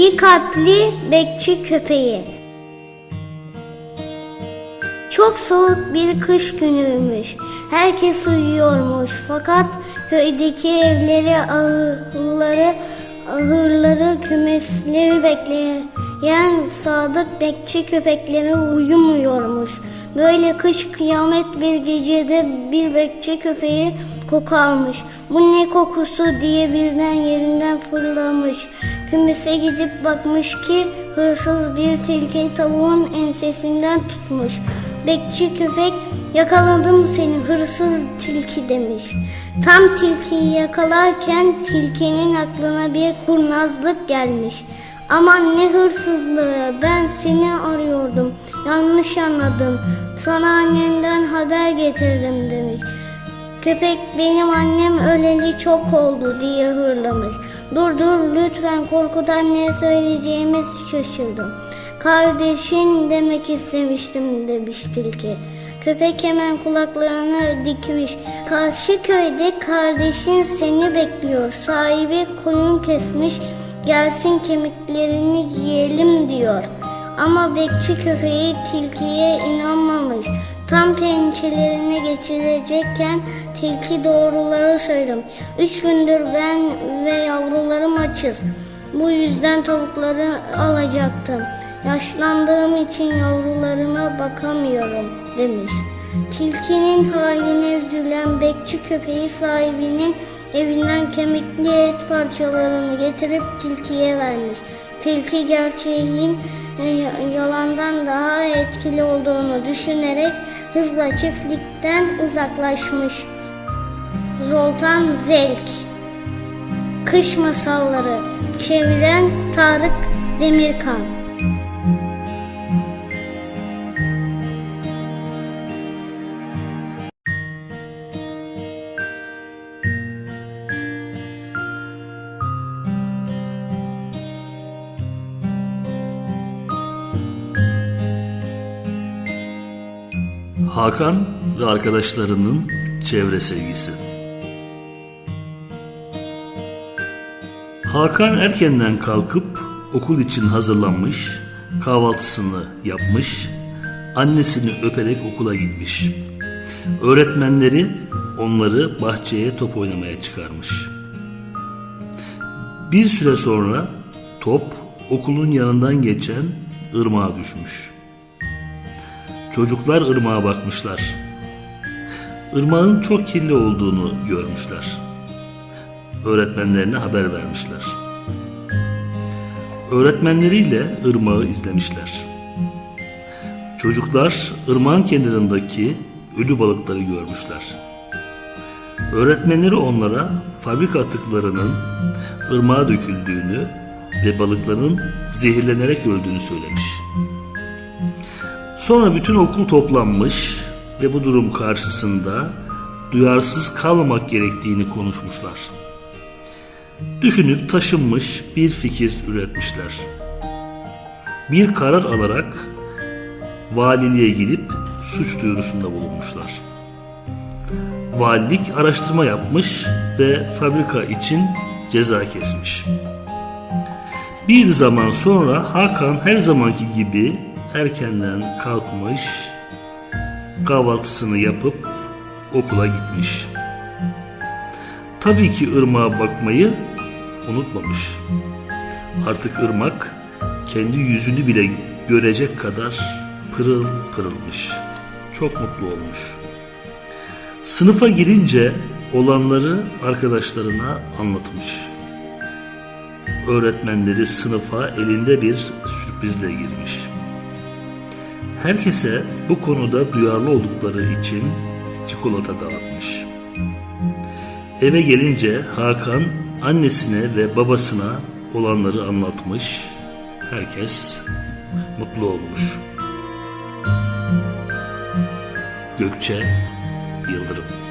İyi kalpli bekçi köpeği. Çok soğuk bir kış günüymüş. Herkes uyuyormuş. Fakat köydeki evleri, ahırları, ahırları, kümesleri bekleyen sadık bekçi köpekleri uyumuyormuş. Böyle kış kıyamet bir gecede bir bekçi köpeği koku almış. Bu ne kokusu diye birden yerinden fırlamış. Kümese gidip bakmış ki hırsız bir tilki tavuğun ensesinden tutmuş. Bekçi köpek yakaladım seni hırsız tilki demiş. Tam tilkiyi yakalarken tilkinin aklına bir kurnazlık gelmiş. Aman ne hırsızlığı ben seni arıyordum yanlış anladım sana annenden haber getirdim demiş. Köpek benim annem öleli çok oldu diye hırlamış. Dur dur lütfen korkudan ne söyleyeceğimi şaşırdım. Kardeşin demek istemiştim demiş tilki. Köpek hemen kulaklarını dikmiş. Karşı köyde kardeşin seni bekliyor. Sahibi koyun kesmiş. Gelsin kemiklerini yiyelim diyor. Ama bekçi köpeği tilkiye inanmamış. Tam pençelerine geçirecekken tilki doğruları söylemiş. Üç gündür ben ve yavrularım açız. Bu yüzden tavukları alacaktım. Yaşlandığım için yavrularıma bakamıyorum demiş. Tilkinin haline üzülen bekçi köpeği sahibinin evinden kemikli et parçalarını getirip tilkiye vermiş. Tilki gerçeğin e, yalandan daha etkili olduğunu düşünerek hızla çiftlikten uzaklaşmış. Zoltan Zelk Kış Masalları Çeviren Tarık Demirkan Hakan ve arkadaşlarının çevre sevgisi. Hakan erkenden kalkıp okul için hazırlanmış, kahvaltısını yapmış, annesini öperek okula gitmiş. Öğretmenleri onları bahçeye top oynamaya çıkarmış. Bir süre sonra top okulun yanından geçen ırmağa düşmüş. Çocuklar ırmağa bakmışlar. Irmağın çok kirli olduğunu görmüşler. Öğretmenlerine haber vermişler. Öğretmenleriyle ırmağı izlemişler. Çocuklar ırmağın kenarındaki ölü balıkları görmüşler. Öğretmenleri onlara fabrika atıklarının ırmağa döküldüğünü ve balıkların zehirlenerek öldüğünü söylemiş. Sonra bütün okul toplanmış ve bu durum karşısında duyarsız kalmamak gerektiğini konuşmuşlar. Düşünüp taşınmış bir fikir üretmişler. Bir karar alarak valiliğe gidip suç duyurusunda bulunmuşlar. Valilik araştırma yapmış ve fabrika için ceza kesmiş. Bir zaman sonra Hakan her zamanki gibi erkenden kalkmış, kahvaltısını yapıp okula gitmiş. Tabii ki ırmağa bakmayı unutmamış. Artık ırmak kendi yüzünü bile görecek kadar pırıl pırılmış. Çok mutlu olmuş. Sınıfa girince olanları arkadaşlarına anlatmış. Öğretmenleri sınıfa elinde bir sürprizle girmiş. Herkese bu konuda duyarlı oldukları için çikolata dağıtmış. Eve gelince Hakan annesine ve babasına olanları anlatmış. Herkes mutlu olmuş. Gökçe Yıldırım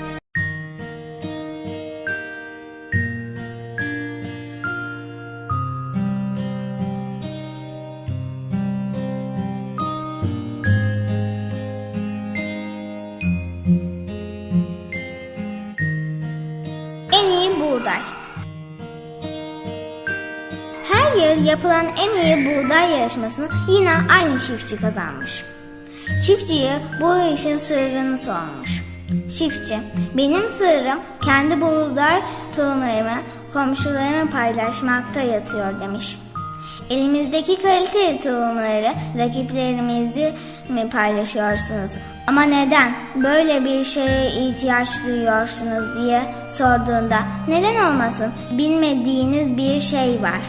yapılan en iyi buğday yarışmasını yine aynı çiftçi kazanmış. Çiftçiye bu işin sırrını sormuş. Çiftçi, benim sırrım kendi buğday tohumlarımı komşularımla paylaşmakta yatıyor demiş. Elimizdeki kaliteli tohumları rakiplerimizi mi paylaşıyorsunuz? Ama neden? Böyle bir şeye ihtiyaç duyuyorsunuz diye sorduğunda neden olmasın? Bilmediğiniz bir şey var.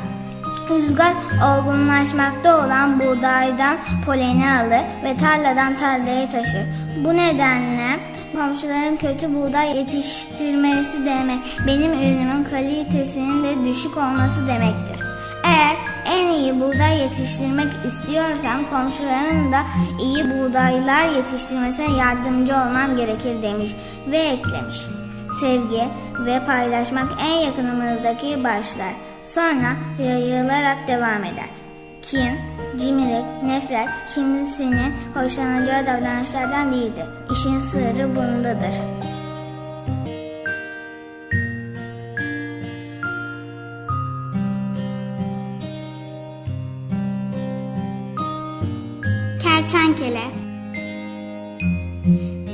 Rüzgar olgunlaşmakta olan buğdaydan poleni alır ve tarladan tarlaya taşır. Bu nedenle komşuların kötü buğday yetiştirmesi demek benim ürünümün kalitesinin de düşük olması demektir. Eğer en iyi buğday yetiştirmek istiyorsam komşuların da iyi buğdaylar yetiştirmesine yardımcı olmam gerekir demiş ve eklemiş. Sevgi ve paylaşmak en yakınımızdaki başlar. Sonra yayılarak devam eder. Kin, cimrilik, nefret kimisinin hoşlanacağı davranışlardan değildir. İşin sırrı bundadır. Kertenkele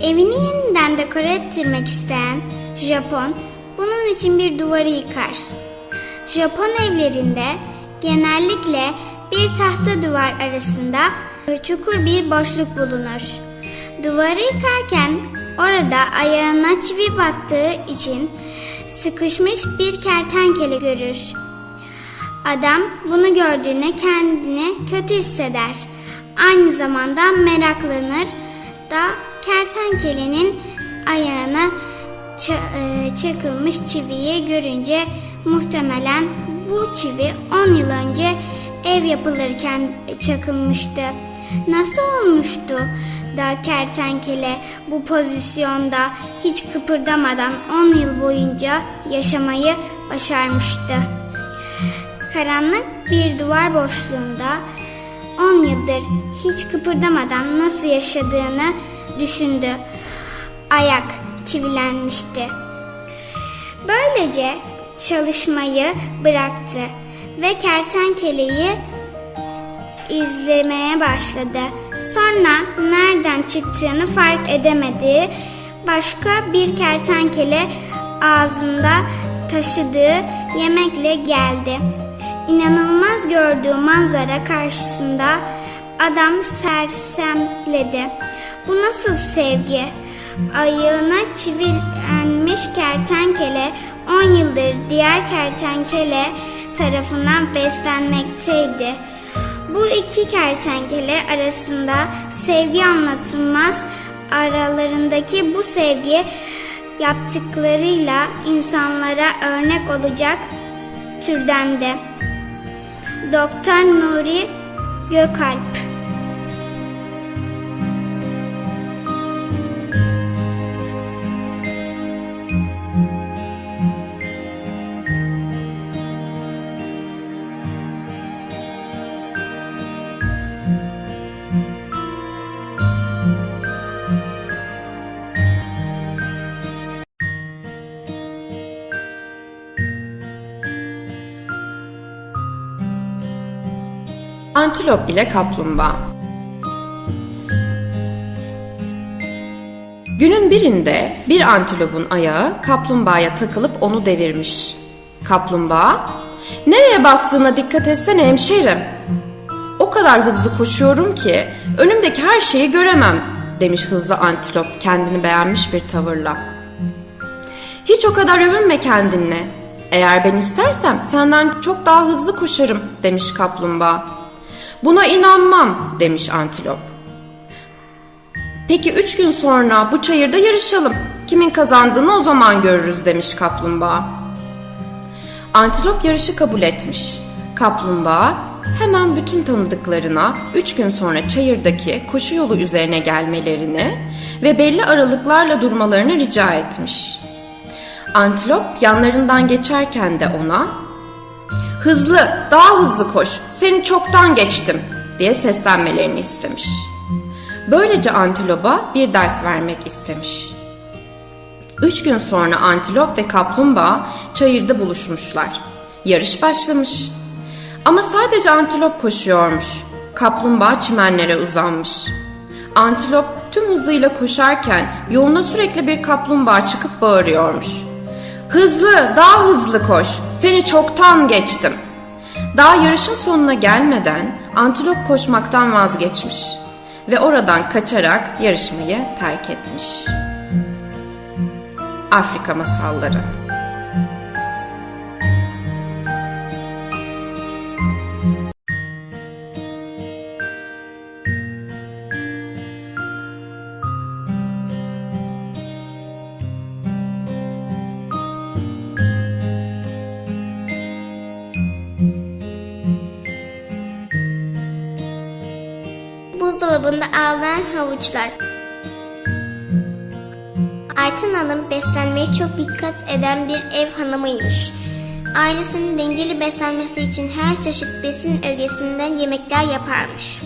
Evini yeniden dekore ettirmek isteyen Japon bunun için bir duvarı yıkar. Japon evlerinde genellikle bir tahta duvar arasında çukur bir boşluk bulunur. Duvarı yıkarken orada ayağına çivi battığı için sıkışmış bir kertenkele görür. Adam bunu gördüğüne kendini kötü hisseder. Aynı zamanda meraklanır da kertenkelenin ayağına e, çakılmış çiviyi görünce muhtemelen bu çivi 10 yıl önce ev yapılırken çakılmıştı. Nasıl olmuştu da kertenkele bu pozisyonda hiç kıpırdamadan 10 yıl boyunca yaşamayı başarmıştı? Karanlık bir duvar boşluğunda 10 yıldır hiç kıpırdamadan nasıl yaşadığını düşündü. Ayak çivilenmişti. Böylece çalışmayı bıraktı ve kertenkeleyi izlemeye başladı. Sonra nereden çıktığını fark edemediği başka bir kertenkele ağzında taşıdığı yemekle geldi. İnanılmaz gördüğü manzara karşısında adam sersemledi. Bu nasıl sevgi? Ayağına çivilenmiş kertenkele 10 yıldır diğer kertenkele tarafından beslenmekteydi. Bu iki kertenkele arasında sevgi anlatılmaz. Aralarındaki bu sevgi yaptıklarıyla insanlara örnek olacak türdendi. Doktor Nuri Gökalp Antilop ile kaplumbağa. Günün birinde bir antilopun ayağı kaplumbağaya takılıp onu devirmiş. Kaplumbağa, "Nereye bastığına dikkat etsene hemşerim. O kadar hızlı koşuyorum ki önümdeki her şeyi göremem." demiş hızlı antilop kendini beğenmiş bir tavırla. Hiç o kadar övünme kendinle. Eğer ben istersem senden çok daha hızlı koşarım demiş kaplumbağa. Buna inanmam demiş antilop. Peki üç gün sonra bu çayırda yarışalım. Kimin kazandığını o zaman görürüz demiş kaplumbağa. Antilop yarışı kabul etmiş. Kaplumbağa hemen bütün tanıdıklarına üç gün sonra çayırdaki koşu yolu üzerine gelmelerini ve belli aralıklarla durmalarını rica etmiş. Antilop yanlarından geçerken de ona Hızlı, daha hızlı koş. Seni çoktan geçtim." diye seslenmelerini istemiş. Böylece antilopa bir ders vermek istemiş. Üç gün sonra antilop ve kaplumbağa çayırda buluşmuşlar. Yarış başlamış. Ama sadece antilop koşuyormuş. Kaplumbağa çimenlere uzanmış. Antilop tüm hızıyla koşarken yoluna sürekli bir kaplumbağa çıkıp bağırıyormuş. Hızlı, daha hızlı koş. Seni çoktan geçtim. Daha yarışın sonuna gelmeden antilop koşmaktan vazgeçmiş ve oradan kaçarak yarışmayı terk etmiş. Afrika masalları. Buzdolabında ağlayan havuçlar. Ayten Hanım beslenmeye çok dikkat eden bir ev hanımıymış. Ailesinin dengeli beslenmesi için her çeşit besin ögesinden yemekler yaparmış.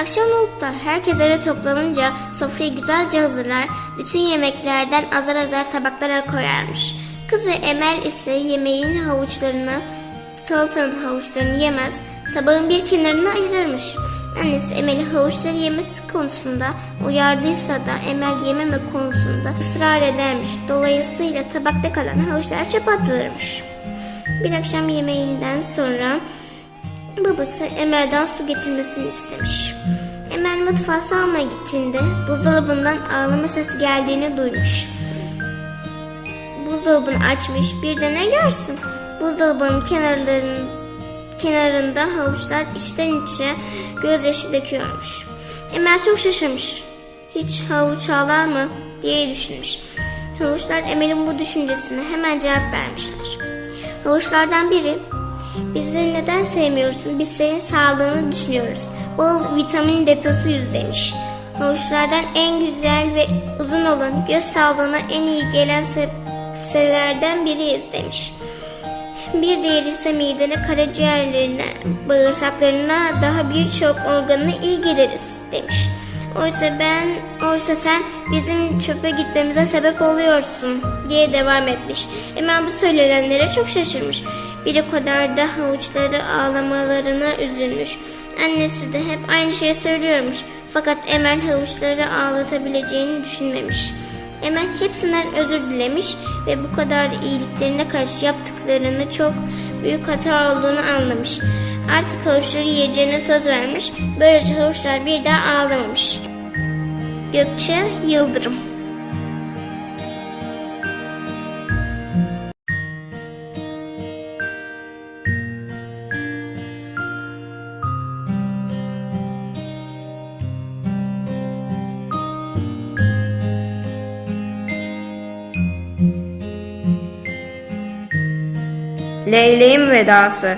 Akşam olup da herkes eve toplanınca sofrayı güzelce hazırlar, bütün yemeklerden azar azar tabaklara koyarmış. Kızı Emel ise yemeğin havuçlarını, salatanın havuçlarını yemez, tabağın bir kenarına ayırırmış. Annesi Emel'i havuçları yemesi konusunda uyardıysa da Emel yememe konusunda ısrar edermiş. Dolayısıyla tabakta kalan havuçlar çöpe atılırmış. Bir akşam yemeğinden sonra babası Emel'den su getirmesini istemiş. Emel mutfağa su almaya gittiğinde buzdolabından ağlama sesi geldiğini duymuş. Buzdolabını açmış bir de ne görsün? Buzdolabının kenarlarının kenarında havuçlar içten içe gözyaşı döküyormuş. Emel çok şaşırmış. Hiç havuç ağlar mı diye düşünmüş. Havuçlar Emel'in bu düşüncesine hemen cevap vermişler. Havuçlardan biri Bizi neden sevmiyorsun? Biz senin sağlığını düşünüyoruz. Bol vitamin deposuyuz demiş. Havuçlardan en güzel ve uzun olan göz sağlığına en iyi gelen sebzelerden biriyiz demiş. Bir diğeri ise midene, karaciğerlerine, bağırsaklarına daha birçok organına iyi geliriz demiş. Oysa ben, oysa sen bizim çöpe gitmemize sebep oluyorsun diye devam etmiş. Hemen bu söylenenlere çok şaşırmış. Bir o kadar da havuçları ağlamalarına üzülmüş. Annesi de hep aynı şeyi söylüyormuş. Fakat Emel havuçları ağlatabileceğini düşünmemiş. Emel hepsinden özür dilemiş ve bu kadar iyiliklerine karşı yaptıklarını çok büyük hata olduğunu anlamış. Artık havuçları yiyeceğine söz vermiş. Böylece havuçlar bir daha ağlamamış. Gökçe Yıldırım Leyleğin vedası.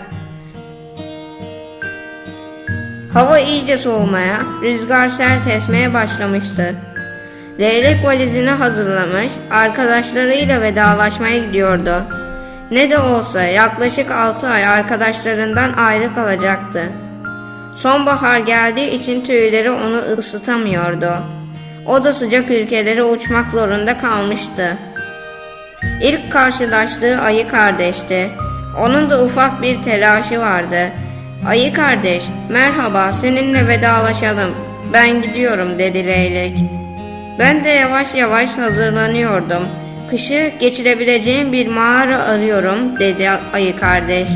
Hava iyice soğumaya, rüzgar sert esmeye başlamıştı. Leylek valizini hazırlamış, arkadaşlarıyla vedalaşmaya gidiyordu. Ne de olsa yaklaşık altı ay arkadaşlarından ayrı kalacaktı. Sonbahar geldiği için tüyleri onu ısıtamıyordu. O da sıcak ülkelere uçmak zorunda kalmıştı. İlk karşılaştığı ayı kardeşti. Onun da ufak bir telaşı vardı. Ayı kardeş, merhaba seninle vedalaşalım. Ben gidiyorum dedi leylek. Ben de yavaş yavaş hazırlanıyordum. Kışı geçirebileceğim bir mağara arıyorum dedi ayı kardeş.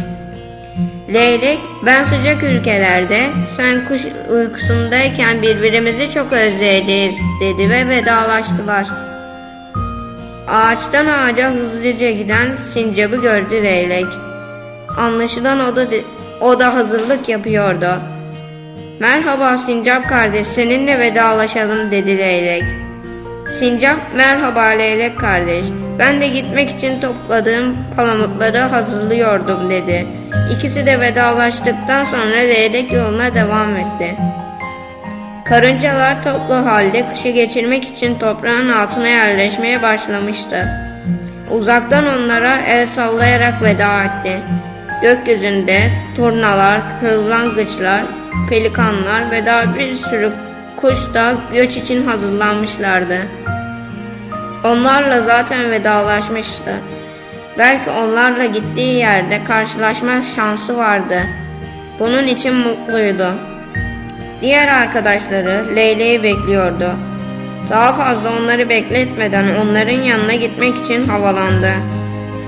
Leylek, ben sıcak ülkelerde, sen kuş uykusundayken birbirimizi çok özleyeceğiz dedi ve vedalaştılar. Ağaçtan ağaca hızlıca giden sincabı gördü leylek. Anlaşılan o da, o da hazırlık yapıyordu. Merhaba sincap kardeş seninle vedalaşalım dedi leylek. Sincap merhaba leylek kardeş ben de gitmek için topladığım palamutları hazırlıyordum dedi. İkisi de vedalaştıktan sonra leylek yoluna devam etti. Karıncalar toplu halde kışı geçirmek için toprağın altına yerleşmeye başlamıştı. Uzaktan onlara el sallayarak veda etti. Gökyüzünde turnalar, kırlangıçlar, pelikanlar ve daha bir sürü kuş da göç için hazırlanmışlardı. Onlarla zaten vedalaşmıştı. Belki onlarla gittiği yerde karşılaşma şansı vardı. Bunun için mutluydu. Diğer arkadaşları Leyle'yi bekliyordu. Daha fazla onları bekletmeden onların yanına gitmek için havalandı.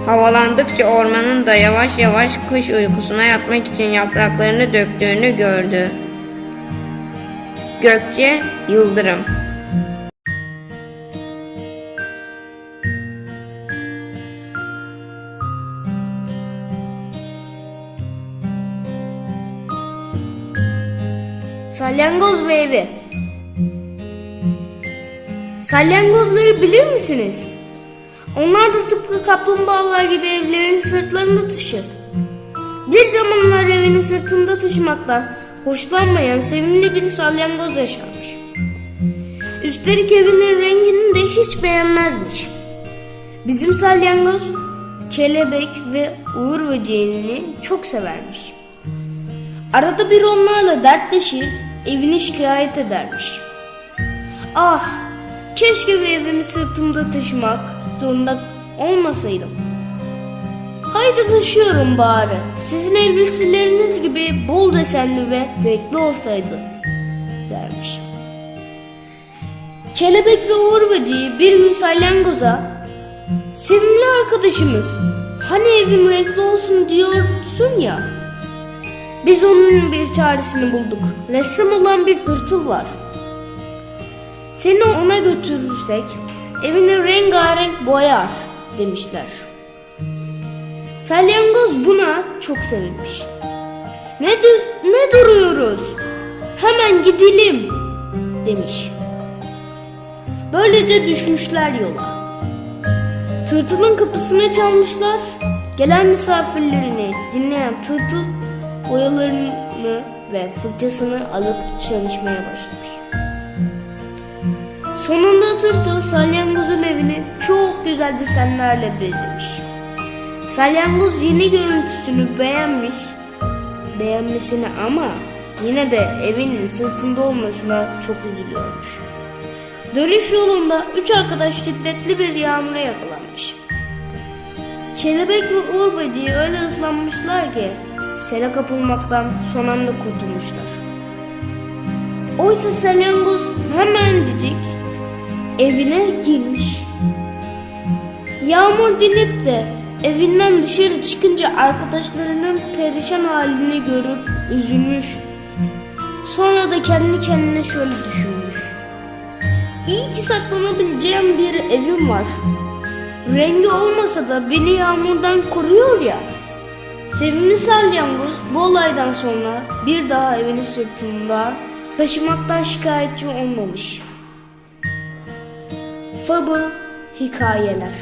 Havalandıkça ormanın da yavaş yavaş kış uykusuna yatmak için yapraklarını döktüğünü gördü. Gökçe Yıldırım Salyangoz ve evi. Salyangozları bilir misiniz? Onlar da tıpkı kaplumbağalar gibi evlerini sırtlarında taşır. Bir zamanlar evini sırtında taşımaktan hoşlanmayan sevimli bir salyangoz yaşarmış. Üstelik evinin rengini de hiç beğenmezmiş. Bizim salyangoz kelebek ve uğur böceğini çok severmiş. Arada bir onlarla dertleşir, evini şikayet edermiş. Ah, keşke bir evimi sırtımda taşımak zorunda olmasaydım. Haydi taşıyorum bari. Sizin elbiseleriniz gibi bol desenli ve renkli olsaydı, dermiş. Kelebek ve uğur böceği bir gün salyangoza, sevimli arkadaşımız, hani evim renkli olsun diyorsun ya, biz onun bir çaresini bulduk. Ressam olan bir tırtıl var. Seni ona götürürsek evini rengarenk boyar demişler. Salyangoz buna çok sevinmiş. Ne, ne duruyoruz? Hemen gidelim demiş. Böylece düşmüşler yola. Tırtılın kapısını çalmışlar. Gelen misafirlerini dinleyen tırtıl boyalarını ve fırçasını alıp çalışmaya başlamış. Sonunda tırtıl salyangozun evini çok güzel desenlerle bezlemiş. Salyangoz yeni görüntüsünü beğenmiş, beğenmesine ama yine de evinin sırtında olmasına çok üzülüyormuş. Dönüş yolunda üç arkadaş şiddetli bir yağmura yakalanmış. Kelebek ve Uğur böceği öyle ıslanmışlar ki sele kapılmaktan son anda kurtulmuşlar. Oysa salyangoz hemencik evine girmiş. Yağmur dinip de evinden dışarı çıkınca arkadaşlarının perişan halini görüp üzülmüş. Sonra da kendi kendine şöyle düşünmüş. İyi ki saklanabileceğim bir evim var. Rengi olmasa da beni yağmurdan koruyor ya. Sevimli salyangoz bu olaydan sonra bir daha evini sırtında taşımaktan şikayetçi olmamış. Fable Hikayeler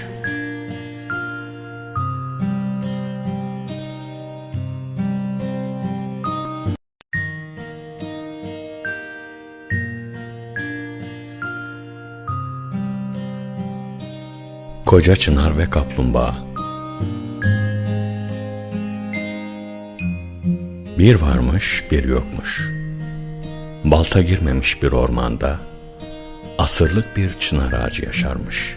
Koca Çınar ve Kaplumbağa Bir varmış bir yokmuş. Balta girmemiş bir ormanda asırlık bir çınar ağacı yaşarmış.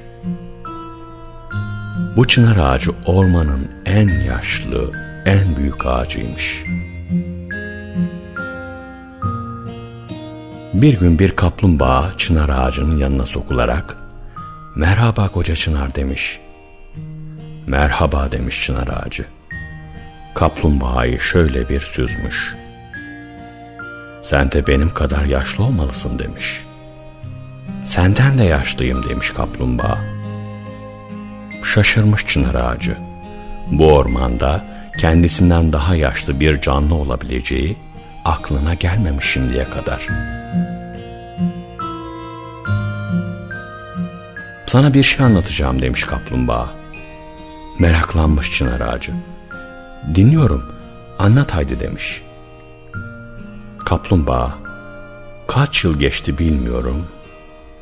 Bu çınar ağacı ormanın en yaşlı, en büyük ağacıymış. Bir gün bir kaplumbağa çınar ağacının yanına sokularak Merhaba koca çınar demiş. Merhaba demiş çınar ağacı. Kaplumbağayı şöyle bir süzmüş. Sen de benim kadar yaşlı olmalısın demiş. Senden de yaşlıyım demiş kaplumbağa. Şaşırmış çınar ağacı. Bu ormanda kendisinden daha yaşlı bir canlı olabileceği aklına gelmemiş şimdiye kadar. Sana bir şey anlatacağım demiş kaplumbağa. Meraklanmış çınar ağacı. Dinliyorum, anlat haydi demiş. Kaplumbağa, kaç yıl geçti bilmiyorum,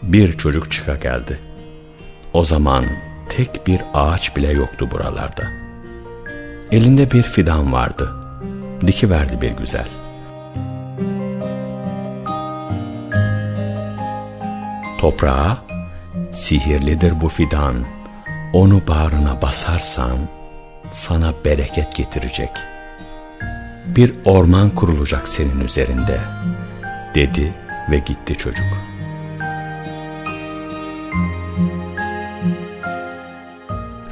bir çocuk çıka geldi. O zaman tek bir ağaç bile yoktu buralarda. Elinde bir fidan vardı, dikiverdi bir güzel. Toprağa, sihirlidir bu fidan, onu bağrına basarsan, sana bereket getirecek. Bir orman kurulacak senin üzerinde, dedi ve gitti çocuk.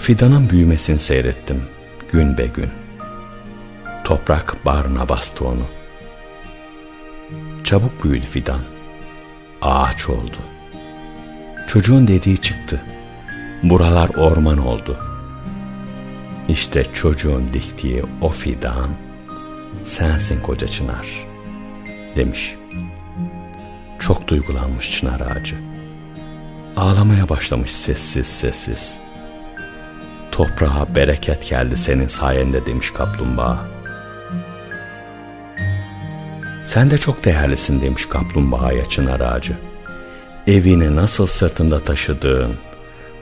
Fidanın büyümesini seyrettim gün be gün. Toprak bağrına bastı onu. Çabuk büyüdü fidan. Ağaç oldu. Çocuğun dediği çıktı. Buralar orman oldu. İşte çocuğun diktiği o fidan sensin koca çınar demiş. Çok duygulanmış çınar ağacı. Ağlamaya başlamış sessiz sessiz. Toprağa bereket geldi senin sayende demiş kaplumbağa. Sen de çok değerlisin demiş kaplumbağaya çınar ağacı. Evini nasıl sırtında taşıdığın,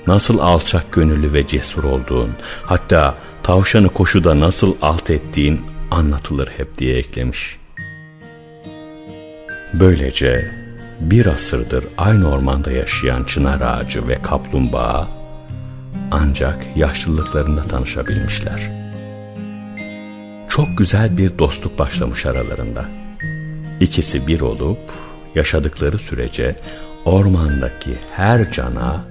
nasıl alçak gönüllü ve cesur olduğun, hatta tavşanı koşuda nasıl alt ettiğin anlatılır hep diye eklemiş. Böylece bir asırdır aynı ormanda yaşayan çınar ağacı ve kaplumbağa ancak yaşlılıklarında tanışabilmişler. Çok güzel bir dostluk başlamış aralarında. İkisi bir olup yaşadıkları sürece ormandaki her cana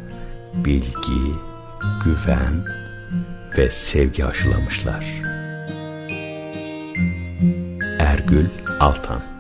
bilgi, güven ve sevgi aşılamışlar. Ergül Altan